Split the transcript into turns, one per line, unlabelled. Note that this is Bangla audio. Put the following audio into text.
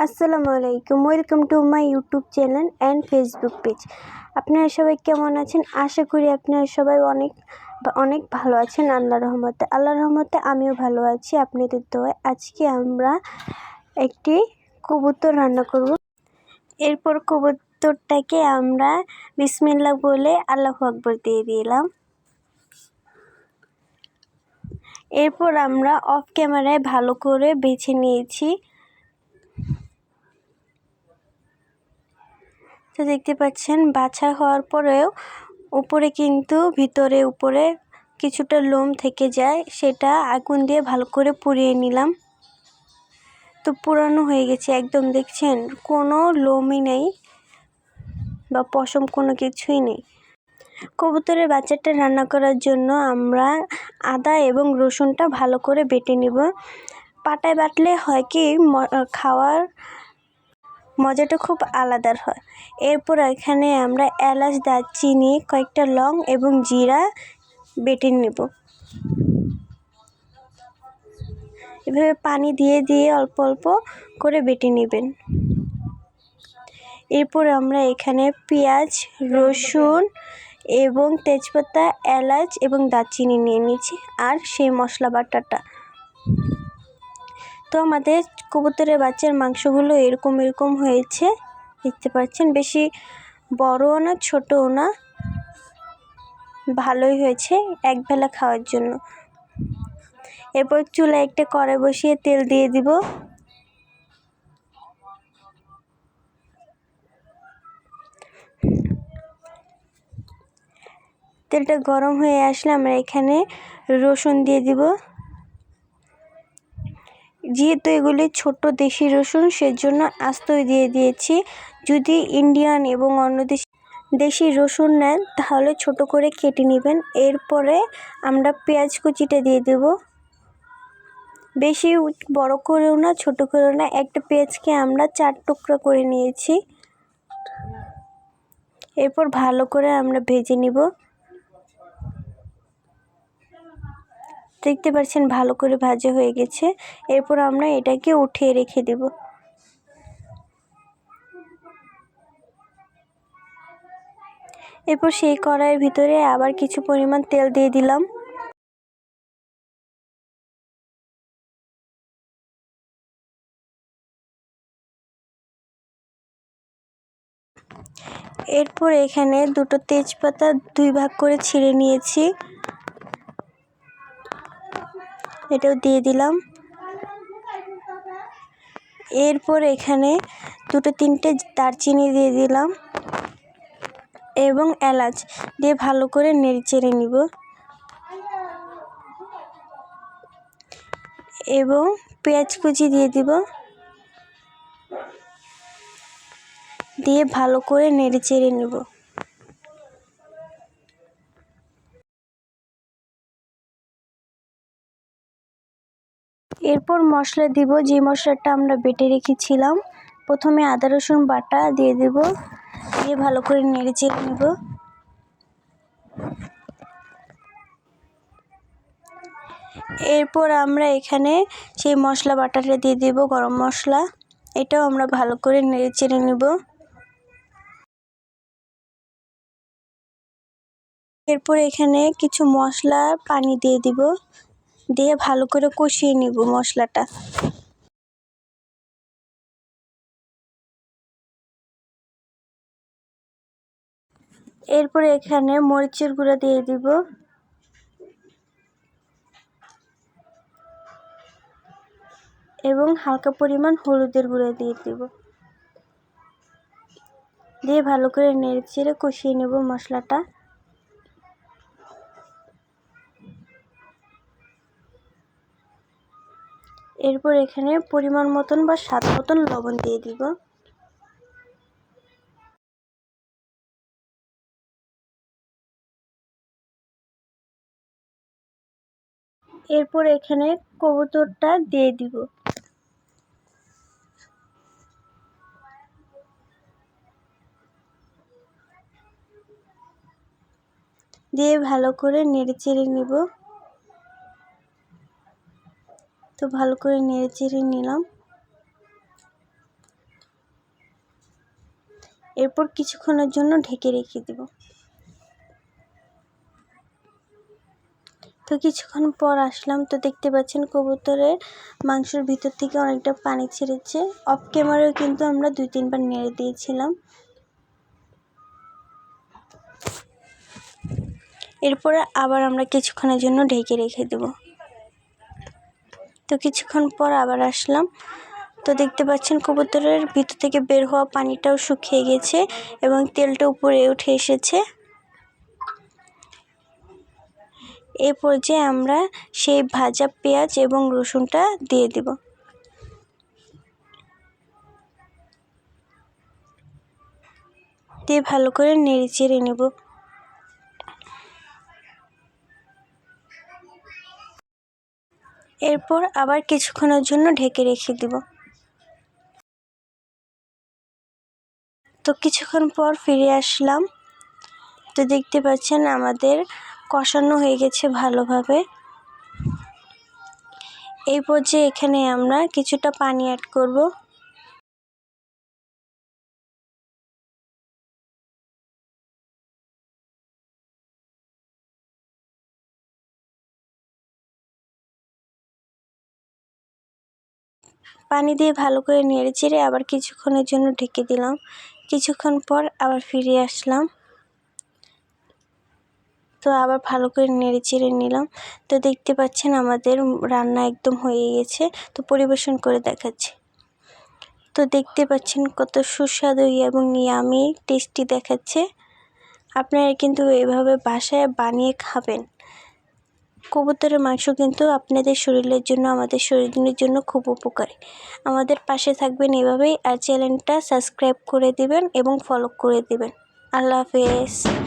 আসসালামু আলাইকুম। Welcome to my YouTube channel and Facebook page আপনারা সবাই কেমন আছেন? আশা করি আপনারা সবাই অনেক অনেক ভালো আছেন আল্লাহ রহমতে। আল্লাহ রহমতে আমিও ভালো আছি। আপনাদের দোয়ায় আজকে আমরা একটি কবুতর রান্না করব। এরপর কবুতরটাকে আমরা বিসমিল্লা বলে আল্লাহ আকবর দিয়ে দিলাম। এরপর আমরা অফ ক্যামেরায় ভালো করে বেছে নিয়েছি। তো দেখতে পাচ্ছেন, বাছা হওয়ার পরেও উপরে কিন্তু ভিতরে, উপরে কিছুটা লোম থেকে যায়, সেটা আগুন দিয়ে ভালো করে পুড়িয়ে নিলাম। তো পুরানো হয়ে গেছে একদম, দেখছেন? কোনো লোমই নেই বা পশম কোনো কিছুই নেই। কবুতরের বাচ্চাটা রান্না করার জন্য আমরা আদা এবং রসুনটা ভালো করে বেটে নিব। পাটায় বাটলে হয় কি খাওয়ার মজাটা খুব আলাদার হয়। এরপর এখানে আমরা এলাচ, দারচিনি, কয়েকটা লং এবং জিরা বেটে নেব। এভাবে পানি দিয়ে দিয়ে অল্প অল্প করে বেটে নেবেন। এরপর আমরা এখানে পেঁয়াজ, রসুন এবং তেজপাতা, এলাচ এবং দারচিনি নিয়ে নিয়েছি আর সেই মশলা বাটাটা। তো আমাদের কবুতরের বাচ্চার মাংসগুলো এরকম এরকম হয়েছে। দেখতে পাচ্ছেন, বেশি বড়ও না, ছোটও না। ভালোই হয়েছে একবেলা খাওয়ার জন্য। এরপর চুলায় একটা কড়াই বসিয়ে তেল দিয়ে দিব। তেলটা গরম হয়ে আসলে আমরা এখানে রসুন দিয়ে দিব। যেহেতু এগুলি ছোট দেশি রসুন, সেজন্য আস্তই দিয়ে দিয়েছি। যদি ইন্ডিয়ান এবং অন্য দেশ দেশি রসুন নেন, তাহলে ছোট করে কেটে নেবেন। এরপরে আমরা পেঁয়াজ কুচিটা দিয়ে দেব। বেশি বড় করেও না, ছোট করেও না, একটা পেঁয়াজকে আমরা চার টুকরো করে নিয়েছি। এরপর ভালো করে আমরা ভেজে নিব। দেখতে পাচ্ছেন ভালো করে ভাজা হয়ে গেছে। এরপর আমরা এটাকে উঠিয়ে রেখে দেব। এরপর সেই কড়াইয়ের ভিতরে আবার কিছু পরিমাণ তেল দিয়ে দিলাম। এরপর এখানে দুটো তেজপাতা দুই ভাগ করে ছিঁড়ে নিয়েছি। এটাও দিয়ে দিলাম। এরপর এখানে দুটো তিনটে দারচিনি দিয়ে দিলাম এবং এলাচ দিয়ে ভালো করে নেড়ে চেড়ে নিব। এবং পেঁয়াজ কুচি দিয়ে দিব। দিয়ে ভালো করে নেড়ে চেড়ে নেব। এরপর মশলা দিব, যে মশলাটা আমরা বেটে রেখেছিলাম। প্রথমে আদা, রসুন বাটা দিয়ে দেব, দিয়ে ভালো করে নেড়ে চেড়ে নেব। এরপর আমরা এখানে সেই মশলা বাটাটা দিয়ে দেব, গরম মশলা। এটাও আমরা ভালো করে নেড়ে চেড়ে নেব। এরপর এখানে কিছু মশলা, পানি দিয়ে দিব। দিয়ে ভালো করে কষিয়ে নিব মশলাটা। এরপরে এখানে মরিচের গুঁড়া দিয়ে দিব। এবং হালকা পরিমাণ হলুদের গুঁড়া দিয়ে দিব। দিয়ে ভালো করে নেড়ে চেড়ে কষিয়ে নেব মশলাটা। এরপর এখানে পরিমাণ মতন বা স্বাদ মতন লবণ দিয়ে দিব। এরপর এখানে কবুতরটা দিয়ে দিব। দিয়ে ভালো করে নেড়ে চেড়ে নিব। তো ভালো করে নেড়ে চেড়ে নিলাম। এরপর কিছুক্ষণের জন্য ঢেকে রেখে দেব। তো কিছুক্ষণ পর আসলাম তো দেখতে পাচ্ছেন কবুতরের মাংসের ভিতর থেকে অনেকটা পানি ছেড়েছে। অফ ক্যামেরাও কিন্তু আমরা দুই তিনবার নেড়ে দিয়েছিলাম। এরপরে আবার আমরা কিছুক্ষণের জন্য ঢেকে রেখে দেব। তো কিছুক্ষণ পর আবার আসলাম। তো দেখতে পাচ্ছেন কবুতরের ভিতর থেকে বের হওয়া পানিটাও শুকিয়ে গেছে এবং তেলটা উপরে উঠে এসেছে। এ পর্যায়ে আমরা সেই ভাজা পেঁয়াজ এবং রসুনটা দিয়ে দেব। দিয়ে ভালো করে নেড়ে চেড়ে নেব। এরপর আবার কিছুক্ষণের জন্য ঢেকে রেখে দিব। তো কিছুক্ষণ পর ফিরে আসলাম। তো দেখতে পাচ্ছেন আমাদের কষানো হয়ে গেছে ভালোভাবে। এই পর্যায়ে এখানে আমরা কিছুটা পানি অ্যাড করব। পানি দিয়ে ভালো করে নেড়ে চেড়ে আবার কিছুক্ষণের জন্য ঢেকে দিলাম। কিছুক্ষণ পর আবার ফিরে আসলাম। তো আবার ভালো করে নেড়ে চেড়ে নিলাম। তো দেখতে পাচ্ছেন আমাদের রান্না একদম হয়ে গেছে। তো পরিবেশন করে দেখাচ্ছি। তো দেখতে পাচ্ছেন কত সুস্বাদু এবং ইয়ামি টেস্টি দেখাচ্ছে। আপনারা কিন্তু এভাবে বাসায় বানিয়ে খাবেন। কবুতরের মাংস কিন্তু আপনাদের শরীরের জন্য, আমাদের শরীরের জন্য খুব উপকারী। আমাদের পাশে থাকবেন এভাবেই আর চ্যানেলটা সাবস্ক্রাইব করে দিবেন এবং ফলো করে দিবেন। আল্লাহ হাফেজ।